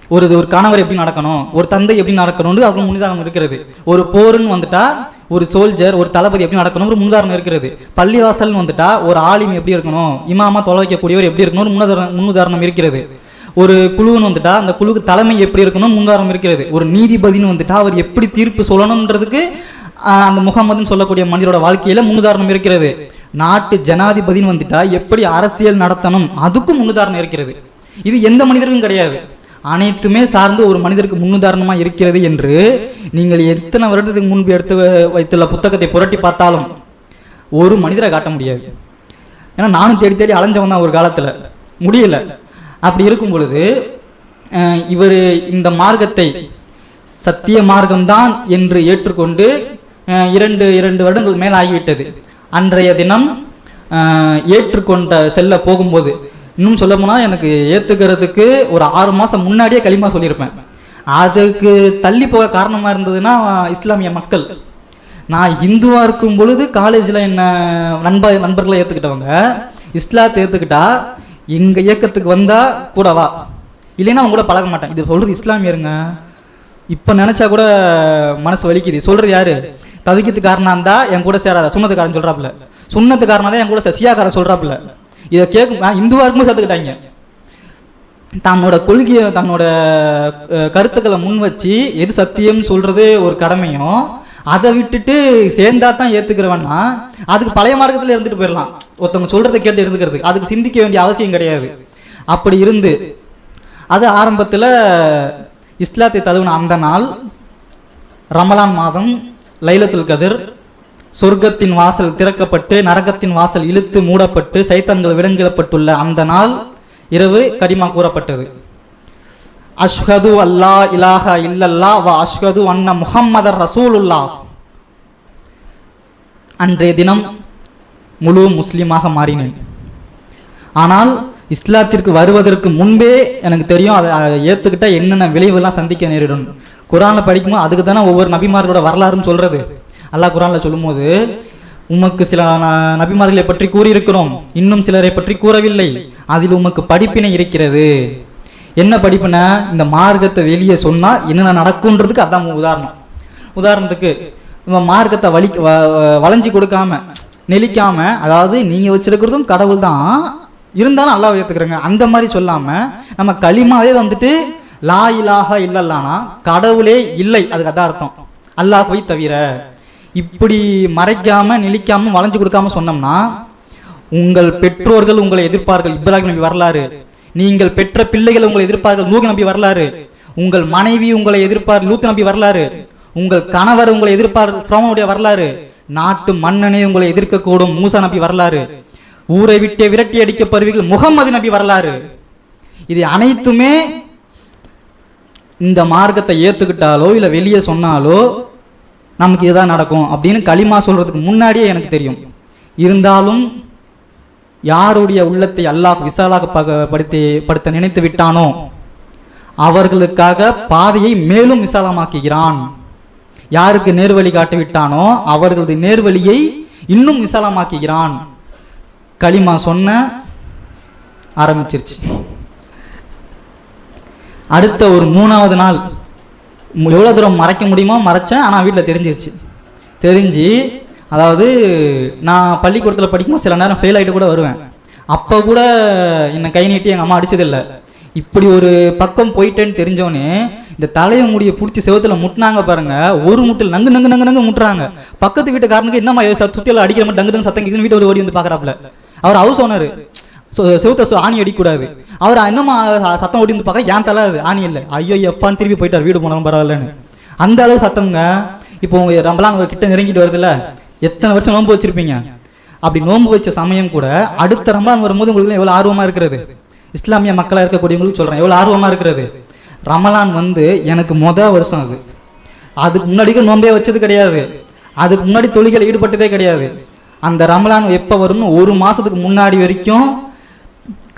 ஒரு ஒரு கணவர் எப்படி நடக்கணும் ஒரு தந்தை எப்படி நடக்கணும்னு அவங்க முன்னுதாரணம் இருக்கிறது. ஒரு போருன்னு வந்துட்டா ஒரு சோல்ஜர் ஒரு தளபதி எப்படி நடக்கணும் ஒரு முன்னுதாரணம் இருக்கிறது. பள்ளிவாசல்னு வந்துட்டா ஒரு ஆலிம் எப்படி இருக்கணும் இமாமா தொலை வைக்கக்கூடியவர் எப்படி இருக்கணும் ஒரு முன்னுதாரணம் முன்னுதாரணம் இருக்கிறது. ஒரு குழுன்னு வந்துட்டா அந்த குழுக்கு தலைமை எப்படி இருக்கணும் முன்னுதாரணம் இருக்கிறது. ஒரு நீதிபதினு வந்துட்டா அவர் எப்படி தீர்ப்பு சொல்லணும்ன்றதுக்கு அந்த முகமதுன்னு சொல்லக்கூடிய மனிதரோட வாழ்க்கையில முன்னுதாரணம் இருக்கிறது. நாட்டு ஜனாதிபதின்னு வந்துட்டா எப்படி அரசியல் நடத்தணும் அதுக்கும் முன்னுதாரணம் இருக்கிறது. இது எந்த மனிதருக்கும் கிடையாது. அனைத்துமே சார்ந்து ஒரு மனிதருக்கு முன்னுதாரணமாக இருக்கிறது என்று நீங்கள் எத்தனை வருடத்துக்கு முன்பு எடுத்து வ- வைத்துள்ள புத்தகத்தை புரட்டி பார்த்தாலும் ஒரு மனிதரை காட்ட முடியாது. ஏன்னா நானும் தேடி தேடி அலைஞ்சவன் தான் ஒரு காலத்தில். முடியல. அப்படி இருக்கும் பொழுது இவர் இந்த மார்க்கத்தை சத்திய மார்க்கம்தான் என்று ஏற்றுக்கொண்டு இரண்டு இரண்டு வருடங்கள் மேல் ஆகிவிட்டது அன்றைய தினம் ஏற்றுக்கொண்ட செல்ல போகும்போது இன்னும் சொல்ல போனால் எனக்கு ஏற்றுக்கிறதுக்கு ஒரு ஆறு மாதம் முன்னாடியே களிமா சொல்லியிருப்பேன். அதுக்கு தள்ளி போக காரணமாக இருந்ததுன்னா இஸ்லாமிய மக்கள். நான் இந்துவாக இருக்கும் பொழுது காலேஜில் என்ன நண்ப நண்பர்களை ஏற்றுக்கிட்டவங்க இஸ்லாத்தை ஏற்றுக்கிட்டா எங்கள் இயக்கத்துக்கு வந்தால் கூட வா. இல்லைன்னா அவங்க கூட பழக மாட்டேன். இது சொல்கிறது இஸ்லாமியருங்க. இப்போ நினச்சா கூட மனசு வலிக்குது. சொல்கிறது யார்? தவிக்கிறதுக்கு காரணம் இருந்தா என் கூட சேராத. சுண்ணத்துக்காரன் சொல்கிறாப்புல சுண்ணத்துக்காரனா தான் என் கூட சசியாக்காரன் சொல்கிறாப்புல இதை கேட்கும் நான் இந்துவா இருக்கும்போது சேர்த்துக்கிட்டாங்க தன்னோட கொள்கையை தன்னோட கருத்துக்களை முன் வச்சு எது சத்தியம் சொல்றது ஒரு கடமையும் அதை விட்டுட்டு சேர்ந்தா தான் ஏத்துக்கிறவன்னா அதுக்கு பழைய மார்க்கத்தில் இருந்துட்டு போயிடலாம் ஒருத்தவங்க சொல்றதை கேட்டு இருந்துக்கிறதுக்கு அதுக்கு சிந்திக்க வேண்டிய அவசியம் கிடையாது. அப்படி இருந்து அது ஆரம்பத்தில் இஸ்லாத்தை தழுவின அந்த நாள் ரமலான் மாதம் லைலத்துல் கதிர் சொர்க்கத்தின் வாசல் திறக்கப்பட்டு நரகத்தின் வாசல் இழுத்து மூடப்பட்டு சைத்தன்கள் விடங்கிடப்பட்டுள்ள அந்த நாள் இரவு கரிமா கூறப்பட்டது. அஷ்ஹது அல்லா இலாஹா இல்லல்லா வ அஷ்ஹது அன்ன முஹம்மதர் ரசூலுல்லா. அன்றைய தினம் முழு முஸ்லீமாக மாறினேன். ஆனால் இஸ்லாத்திற்கு வருவதற்கு முன்பே எனக்கு தெரியும் அதை அதை என்னென்ன விளைவுலாம் சந்திக்க நேரிடும். குரானை படிக்கும்போது அதுக்கு தானே ஒவ்வொரு நபிமார்களோட வரலாறுன்னு சொல்கிறது அல்லாஹ் குரான்ல சொல்லும்போது உமக்கு சில ந- நபிமார்களை பற்றி கூறியிருக்கிறோம். இன்னும் சிலரை பற்றி கூறவில்லை. அதில் உமக்கு படிப்பினை இருக்கிறது. என்ன படிப்புனா இந்த மார்க்கத்தை வெளியே சொன்னா என்னென்ன நடக்கும்ன்றதுக்கு அதான் உதாரணம். உதாரணத்துக்கு நம்ம மார்க்கத்தை வலி வ- கொடுக்காம நெளிக்காம அதாவது நீங்க வச்சிருக்கிறதும் கடவுள் தான். இருந்தாலும் அல்லாஹ் ஏத்துக்கிறேங்க. அந்த மாதிரி சொல்லாம நம்ம களிமாவே வந்துட்டு லா இலாஹா இல்லல்லானா கடவுளே இல்லை. அதுக்கு அதான் அர்த்தம். அல்லாஹ் போய் தவிர. இப்படி மறைக்காம நிலைக்காம வளைஞ்சு கொடுக்காம சொன்னோம்னா உங்கள் பெற்றோர்கள் உங்களை எதிர்ப்பார்கள். இப்ராஹிம் நபி வரலாறு. நீங்கள் பெற்ற பிள்ளைகள் உங்களை எதிர்ப்பார்கள். நூக நபி வரலாறு. உங்கள் மனைவி உங்களை எதிர்ப்பார். லூத் நபி வரலாறு. உங்கள் கணவர் உங்களை எதிர்ப்பார். பிரமனுடைய வரலாறு. நாட்டு மன்னனே உங்களை எதிர்க்கக்கூடும். மூசா நபி வரலாறு. ஊரை விட்டே விரட்டி பருவிகள் முகமது நபி வரலாறு. இது அனைத்துமே இந்த மார்க்கத்தை ஏத்துக்கிட்டாலோ இல்ல வெளியே சொன்னாலோ நமக்கு இதுதான் நடக்கும் அப்படின்னு களிமா சொல்றதுக்கு முன்னாடியே எனக்கு தெரியும். இருந்தாலும் யாருடைய உள்ளத்தை அல்லாஹ் விசாலாக படுத்தி படுத்த நினைத்து விட்டானோ அவர்களுக்காக பாதையை மேலும் விசாலமாக்குகிறான். யாருக்கு நேர்வழி காட்டி விட்டானோ அவர்களது நேர்வழியை இன்னும் விசாலமாக்குகிறான். களிமா சொன்ன ஆரம்பிச்சிருச்சு. அடுத்த ஒரு மூணாவது நாள் எவ்வளோ தூரம் மறைக்க முடியுமோ மறைச்சேன். ஆனால் வீட்டில் தெரிஞ்சிருச்சு. தெரிஞ்சு அதாவது நான் பள்ளிக்கூடத்தில் படிக்கும்போது சில நேரம் ஃபெயில் ஆகிட்டு கூட வருவேன். அப்போ கூட என்னை கை நீட்டி எங்கள் அம்மா அடிச்சதில்லை. இப்படி ஒரு பக்கம் போயிட்டேன்னு தெரிஞ்சோன்னே இந்த தலையை முடியை பிடிச்சி செவுத்துல முட்டினாங்க பாருங்க. ஒரு முட்டில் நங்கு நங்கு நங்கு நங்கு முட்டுறாங்க. பக்கத்து வீட்டுக்காரனுக்கு என்னம்மா சுத்தியில் அடிக்கிற மாதிரி டங்கு டங்கு சத்தம் கேக்குதுன்னு வீட்டு ஓடி வந்து பார்க்குறாப்புல அவர் ஹவுஸ் ஓனர் செவுத்த ஆணி அடிக்கக்கூடாது. அவர் என்னமா சத்தம் ஓடி வந்து பார்க்க ஏன் தலை அது ஆணி இல்லை. ஐயோ எப்பான்னு திருப்பி போயிட்டார் வீடு போனாலும் பரவாயில்லன்னு. அந்த அளவு சத்தம்ங்க. இப்போ உங்க ரம்பலாம் கிட்ட நெருங்கிட்டு வருதுல்ல? எத்தனை வருஷம் நோன்பு வச்சிருப்பீங்க? அப்படி நோன்பு வச்ச சமயம் கூட அடுத்த ரமலான் வரும்போது உங்களுக்கு எவ்வளவு ஆர்வமா இருக்கிறது? இஸ்லாமிய மக்களா இருக்கக்கூடியவங்களுக்கு சொல்றேன் எவ்வளவு ஆர்வமா இருக்கிறது? ரமலான் வந்து எனக்கு மொத வருஷம் அது. அதுக்கு முன்னாடிக்கு நோம்பே வச்சது கிடையாது. அதுக்கு முன்னாடி தொழில்கள் ஈடுபட்டதே கிடையாது. அந்த ரமலான் எப்போ வரும்னு ஒரு மாசத்துக்கு முன்னாடி வரைக்கும்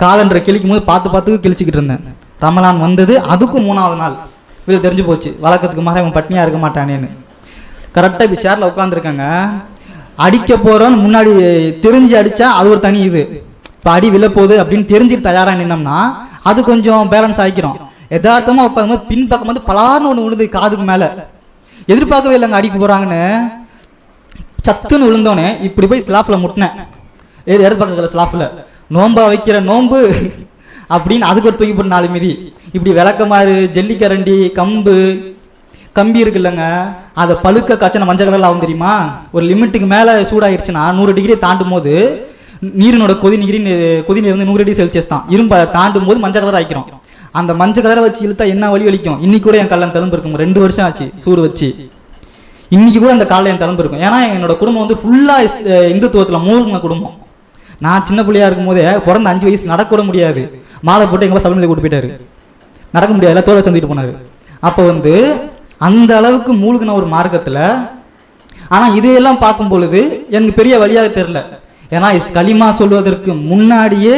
காலண்டரை கிழிக்கும் போது பார்த்து பார்த்து கிழிச்சிக்கிட்டு இருந்தேன். ரமலான் வந்தது அதுக்கும் மூணாவது நாள். இது தெரிஞ்சு போச்சு. வழக்கத்துக்கு மாதிரி இவன் பட்னியாக இருக்க மாட்டானேன்னு. கரெக்டாக இப்போ சேரில் உட்காந்துருக்காங்க அடிக்க போகிறோன்னு முன்னாடி தெரிஞ்சு அடித்தா அது ஒரு தனி இது. இப்போ அடி விழப்போகுது போகுது அப்படின்னு தெரிஞ்சுட்டு தயாராக நின்னோம்னா அது கொஞ்சம் பேலன்ஸ் ஆகிக்கிறோம் யதார்த்தமாக உட்காந்து பின்பக்கம் வந்து பலார்னு ஒன்று விழுது காதுக்கு மேலே. எதிர்பார்க்கவே இல்லைங்க அடிக்க போகிறாங்கன்னு சத்துன்னு விழுந்தோன்னே இப்படி போய் ஸ்லாஃபில் முட்டினேன். ஏது இடது பக்கத்தில் ஸ்லாஃபில் நோம்பா வைக்கிற நோம்பு அப்படின்னு அதுக்கு ஒரு தூக்கி போட்டு நாலு மிதி. இப்படி விளக்கமாறு ஜல்லிக்கரண்டி கம்பு கம்பி இருக்குல்லங்க. அதை பழுக்க காய்ச்சன மஞ்சள் கலரில் ஆகும் தெரியுமா? ஒரு லிமிட்டுக்கு மேலே சூடாயிடுச்சுன்னா நூறு டிகிரி தாண்டும் போது நீரினோட கொதி நீரி கொதி நீர் வந்து நூறு டிகிரி செல்சியஸ் தான். இரும்பை தாண்டும் போது மஞ்சள் கலர் ஆயிக்கிறோம். அந்த மஞ்சள் கலரை வச்சு இழுத்தா என்ன வலி வலிக்கும்? இன்னைக்கு கூட என் கல்லன் தழும்பு இருக்கும். ரெண்டு வருஷம் ஆச்சு சூடு வச்சு. இன்னைக்கு கூட அந்த காலைல என் தழும்பு இருக்கும். ஏன்னா என்னோட குடும்பம் வந்து ஃபுல்லாக இந்துத்துவத்தில் மூழ்கின குடும்பம். நான் சின்ன பிள்ளையா இருக்கும் போதே பிறந்த அஞ்சு வயசு நடக்க கூட முடியாது. மாலை போட்டு எங்களை சபரிமலை கூட்டு போயிட்டாரு. நடக்க முடியாது தோலை சந்திட்டு போனாரு. அப்போ வந்து அந்த அளவுக்கு மூழ்கின ஒரு மார்க்கத்தில் ஆனால் இதையெல்லாம் பார்க்கும் பொழுது எனக்கு பெரிய வழியாக தெரில ஏன்னா இஸ் கலிமா சொல்வதற்கு முன்னாடியே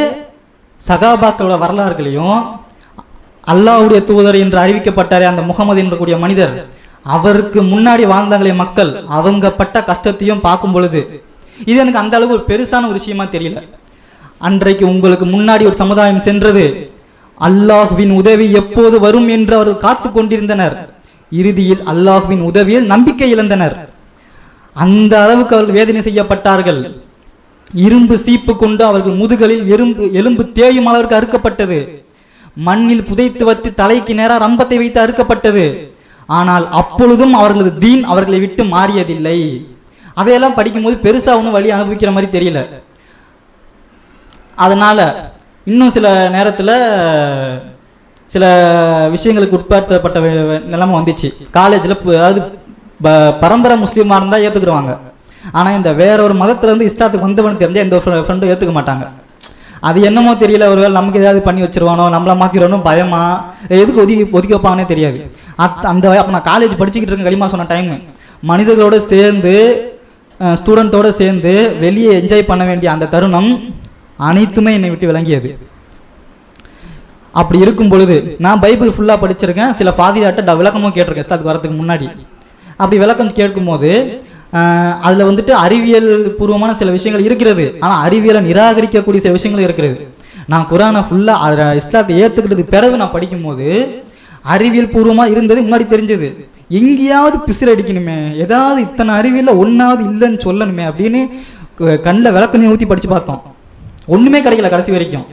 சகாபாக்களோட வரலாறுகளையும் அல்லாவுடைய தூதர் என்று அறிவிக்கப்பட்டாரே அந்த முகமது என்ற கூடிய மனிதர் அவருக்கு முன்னாடி வாழ்ந்தாங்களே மக்கள் அவங்க பட்ட கஷ்டத்தையும் பார்க்கும் பொழுது இது எனக்கு அந்த அளவுக்கு ஒரு பெருசான ஒரு விஷயமா தெரியல. அன்றைக்கு உங்களுக்கு முன்னாடி ஒரு சமுதாயம் சென்றது அல்லாஹ்வின் உதவி எப்போது வரும் என்று அவர்கள் காத்து கொண்டிருந்தனர். இறுதியில் அல்லாஹ்வின் உதவியில் நம்பிக்கை இழந்தனர். அந்த அளவுக்கு அவர்கள் வேதனை செய்யப்பட்டார்கள். இரும்பு சீப்பு கொண்டு அவர்கள் முதுகலில் எறும்பு எலும்பு தேயும் அளவிற்கு அறுக்கப்பட்டது. மண்ணில் புதைத்து வைத்து தலைக்கு நேராக ரம்பத்தை வைத்து அறுக்கப்பட்டது. ஆனால் அப்பொழுதும் அவர்களது தீன் அவர்களை விட்டு மாறியதில்லை. அதையெல்லாம் படிக்கும்போது பெருசாக ஒன்றும் வழி அனுபவிக்கிற மாதிரி தெரியல. அதனால் இன்னும் சில நேரத்தில் சில விஷயங்களுக்கு உட்படுத்தப்பட்ட நிலைமை வந்துச்சு. காலேஜில் அதாவது ப- பரம்பரை முஸ்லீமாக இருந்தால் ஏற்றுக்குருவாங்க ஆனால் இந்த வேற ஒரு மதத்துலேருந்து இஷ்டத்துக்கு வந்தவனு வந்தவன் எந்த ஃப்ரெண்டும் ஏற்றுக்க மாட்டாங்க. அது என்னமோ தெரியல ஒருவேளை நமக்கு ஏதாவது பண்ணி வச்சிருவானோ நம்மளை மாற்றிடுவானோ பயமா எதுக்கு ஒதுக்கி ஒதுக்கி வைப்பாங்கன்னே தெரியாது. அத்- அந்த அப்போ நான் காலேஜ் படிச்சுக்கிட்டு இருக்கேன் களிமா சொன்ன டைம் மனிதர்களோட சேர்ந்து ஸ்டூடெண்ட்டோடு சேர்ந்து வெளியே என்ஜாய் பண்ண வேண்டிய அந்த தருணம் அனைத்துமே என்னை விட்டு விளங்கியது அப்படி இருக்கும் பொழுது நான் பைபிள் ஃபுல்லாக படிச்சிருக்கேன். சில பாதிரியாட்ட விளக்கமும் கேட்டிருக்கேன். ஸ்டாத்துக்கு வரதுக்கு முன்னாடி. அப்படி விளக்கம் கேட்கும்போது அதில் வந்துட்டு அறிவியல் பூர்வமான சில விஷயங்கள் இருக்கிறது. ஆனால் அறிவியலை நிராகரிக்கக்கூடிய சில விஷயங்கள் இருக்கிறது. நான் குரானை ஃபுல்லாக இஸ்லாத்தை ஏற்றுக்கிட்டதுக்கு பிறகு நான் படிக்கும்போது அறிவியல் பூர்வமாக இருந்தது முன்னாடி தெரிஞ்சது. எங்கேயாவது பிசிறு அடிக்கணுமே. ஏதாவது இத்தனை அறிவியல ஒன்றாவது இல்லைன்னு சொல்லணுமே அப்படின்னு கண்ணில் விளக்கண்ணி ஊற்றி படித்து பார்த்தோம். ஒன்றுமே கிடைக்கல கடைசி வரைக்கும்.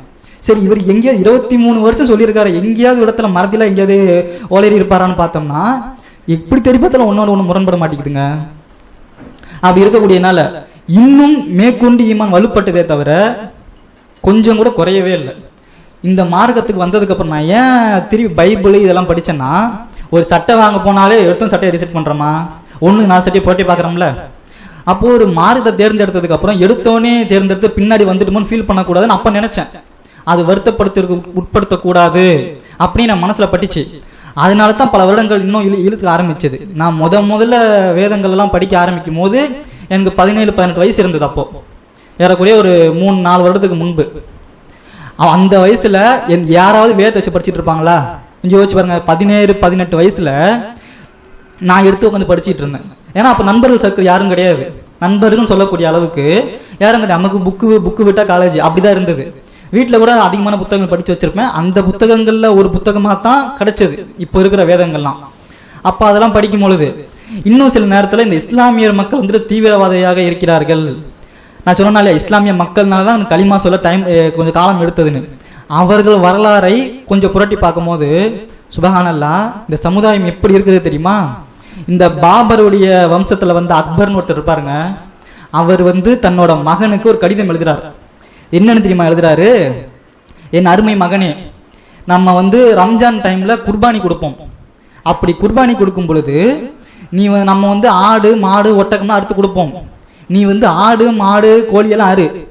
சரி இவர் எங்கேயாவது இருபத்தி மூணு வருஷம் சொல்லியிருக்காரு. எங்கேயாவது இடத்துல மரத்தில் எங்கேயாவது ஓலேறி இருப்பாரான்னு பார்த்தோம்னா எப்படி தெரிய பார்த்தாலும் ஒன்னோட ஒன்று முரண்பட மாட்டேங்குதுங்க. அப்படி இருக்கக்கூடியனால இன்னும் மேற்கொண்டு ஈமான் வலுப்பட்டதே தவிர கொஞ்சம் கூட குறையவே இல்லை. இந்த மார்க்கத்துக்கு வந்ததுக்கப்புறம் நான் ஏன் திருப்பி பைபிள் இதெல்லாம் படித்தேன்னா ஒரு சட்டை வாங்க போனாலே எடுத்தும் சட்டையை ரிசெட் பண்ணுறோமா ஒன்று நாலு சட்டையை போட்டி பார்க்குறோம்ல. அப்போது ஒரு மார்க்கத்தை தேர்ந்தெடுத்ததுக்கு அப்புறம் தேர்ந்தெடுத்து பின்னாடி வந்துட்டுமோன்னு ஃபீல் பண்ணக்கூடாதுன்னு அப்போ நினச்சேன். அது வருத்தப்படுத்துறதுக்கு உட்படுத்தக்கூடாது அப்படின்னு நான் மனசில் பட்டுச்சு. அதனால தான் பல வருடங்கள் இன்னும் இழு இழுத்துக்க ஆரம்பிச்சது. நான் முத முதல்ல வேதங்கள் எல்லாம் படிக்க ஆரம்பிக்கும் போது எனக்கு பதினேழு பதினெட்டு வயசு இருந்தது அப்போ. ஏறக்குறைய ஒரு மூணு நாலு வருடத்துக்கு முன்பு. அந்த வயசுல என் யாராவது வேதத்தை வச்சு படிச்சுட்டு இருப்பாங்களா? யோசிச்சு பாருங்க பதினேழு பதினெட்டு வயசுல நான் எடுத்து உட்காந்து படிச்சிட்டு இருந்தேன். ஏன்னா அப்ப நண்பர்கள் சர்க்கிள் யாரும் கிடையாது. நண்பர்கள் சொல்லக்கூடிய அளவுக்கு யாரும் கிடையாது. நமக்கு புக்கு புக்கு விட்டா காலேஜ் அப்படிதான் இருந்தது. வீட்டில் கூட அதிகமான புத்தகங்கள் படித்து வச்சிருப்பேன். அந்த புத்தகங்களில் ஒரு புத்தகமாக தான் கிடைச்சது. இப்போ இருக்கிற வேதங்கள்லாம். அப்போ அதெல்லாம் படிக்கும் பொழுது இன்னும் சில நேரத்தில் இந்த இஸ்லாமியர் மக்கள் வந்துட்டு தீவிரவாதியாக இருக்கிறார்கள். நான் சொன்னாலே இஸ்லாமிய மக்கள்னால தான் களிமா சொல்ல டைம் கொஞ்சம் காலம் எடுத்ததுன்னு. அவர்கள் வரலாறை கொஞ்சம் புரட்டி பார்க்கும்போது சுபஹானல்லா இந்த சமுதாயம் எப்படி இருக்கிறது தெரியுமா? இந்த பாபருடைய வம்சத்தில் வந்து அக்பர்னு ஒருத்தர் இருப்பாருங்க. அவர் வந்து தன்னோட மகனுக்கு ஒரு கடிதம் எழுதுறார். என்னன்னு தெரியுமா எழுதுறாரு? என் அருமை மகனே நம்ம வந்து ரம்ஜான் டைம்ல குர்பானி கொடுப்போம். அப்படி குர்பானி கொடுக்கும் பொழுது நீ நம்ம வந்து ஆடு மாடு ஒட்டகம்லாம் அறுத்து கொடுப்போம். நீ வந்து ஆடு மாடு கோழியெல்லாம் ஆறு அறு.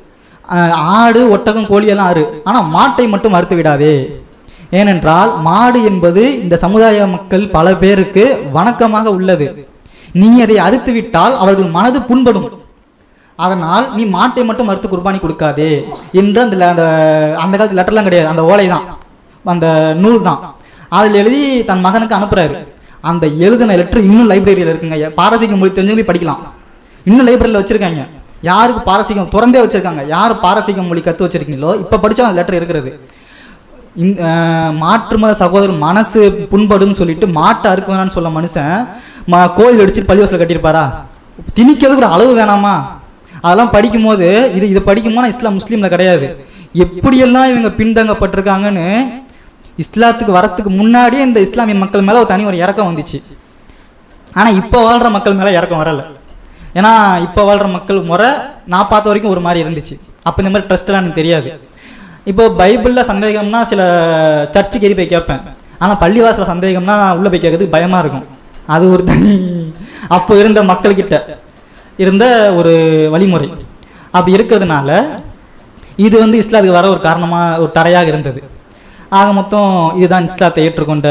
ஆடு ஒட்டகம் கோழி எல்லாம் ஆனால் மாட்டை மட்டும் அறுத்து விடாதே. ஏனென்றால் மாடு என்பது இந்த சமுதாய மக்கள் பல பேருக்கு வணக்கமாக உள்ளது. நீ அதை அறுத்து விட்டால் அவர்கள் மனது புண்படும். அதனால் நீ மாட்டை மட்டும் மறுத்து குர்பானி கொடுக்காதே என்று அந்த அந்த அந்த காலத்து லெட்டர்லாம் கிடையாது. அந்த ஓலை தான். அந்த நூல் தான். அதில் எழுதி தன் மகனுக்கு அனுப்புறாரு. அந்த எழுதின லெட்டர் இன்னும் லைப்ரரியில் இருக்குங்க. பாரசீக மொழி தெரிஞ்சு போய் படிக்கலாம். இன்னும் லைப்ரரியில் வச்சுருக்காங்க. யாருக்கு பாரசீகம் திறந்தே வச்சிருக்காங்க? யார் பாரசீக மொழி கற்று வச்சிருக்கீங்களோ இப்போ படித்தா அந்த லெட்டர் இருக்கிறது. இந்த, மாற்று மத சகோதரர் மனசு புண்படும் சொல்லிட்டு மாட்டை அறுக்க வேணாம்னு சொல்ல மனுஷன் ம- கோயில் அடிச்சுட்டு பள்ளிவாசல கட்டியிருப்பாரா? திணிக்கிறதுக்கு ஒரு அளவு வேணாமா? அதெல்லாம் படிக்கும்போது இது இதை படிக்கும்போது இஸ்லாம் முஸ்லீம்ல கிடையாது. எப்படியெல்லாம் இவங்க பின்தங்கப்பட்டிருக்காங்கன்னு இஸ்லாத்துக்கு வரத்துக்கு முன்னாடியே இந்த இஸ்லாமிய மக்கள் மேலே ஒரு தனி ஒரு இறக்கம் வந்துச்சு. ஆனால் இப்போ வாழ்கிற மக்கள் மேலே இறக்கம் வரல. ஏன்னா இப்போ வாழ்ற மக்கள் முறை நான் பார்த்த வரைக்கும் ஒரு மாதிரி இருந்துச்சு. அப்போ இந்த மாதிரி ட்ரஸ்ட்லாம் எனக்கு தெரியாது. இப்போ பைபிளில் சந்தேகம்னா சில சர்ச்சுக்கு ஏறி போய் கேட்பேன். ஆனால் பள்ளிவாசல சந்தேகம்னா உள்ளே போய் கேட்கறதுக்கு பயமாக இருக்கும். அது ஒரு தனி அப்போ இருந்த மக்கள்கிட்ட இருந்த ஒரு வழிமுறை. அப்படி இருக்கிறதுனால இது வந்து இஸ்லாத்துக்கு வர ஒரு காரணமாக ஒரு தடையாக இருந்தது. ஆக மொத்தம் இதுதான் இஸ்லாத்தை ஏற்றுக்கொண்ட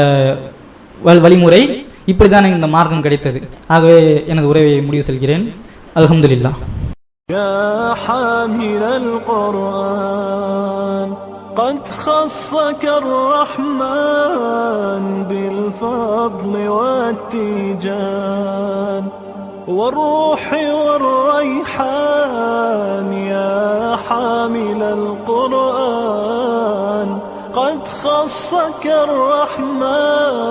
வழிமுறை. வழிமுறை இப்படிதான் எனக்கு இந்த மார்க்கம் கிடைத்தது ஆகவே எனது உரையை முடிவு செல்கிறேன் அல்ஹம்துலில்லாஹ் يا حامل القرآن قد خصك الرحمن بالفضل والتيجان والروح والريحان يا حامل القرآن قد خصك الرحمن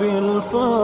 بالفضل.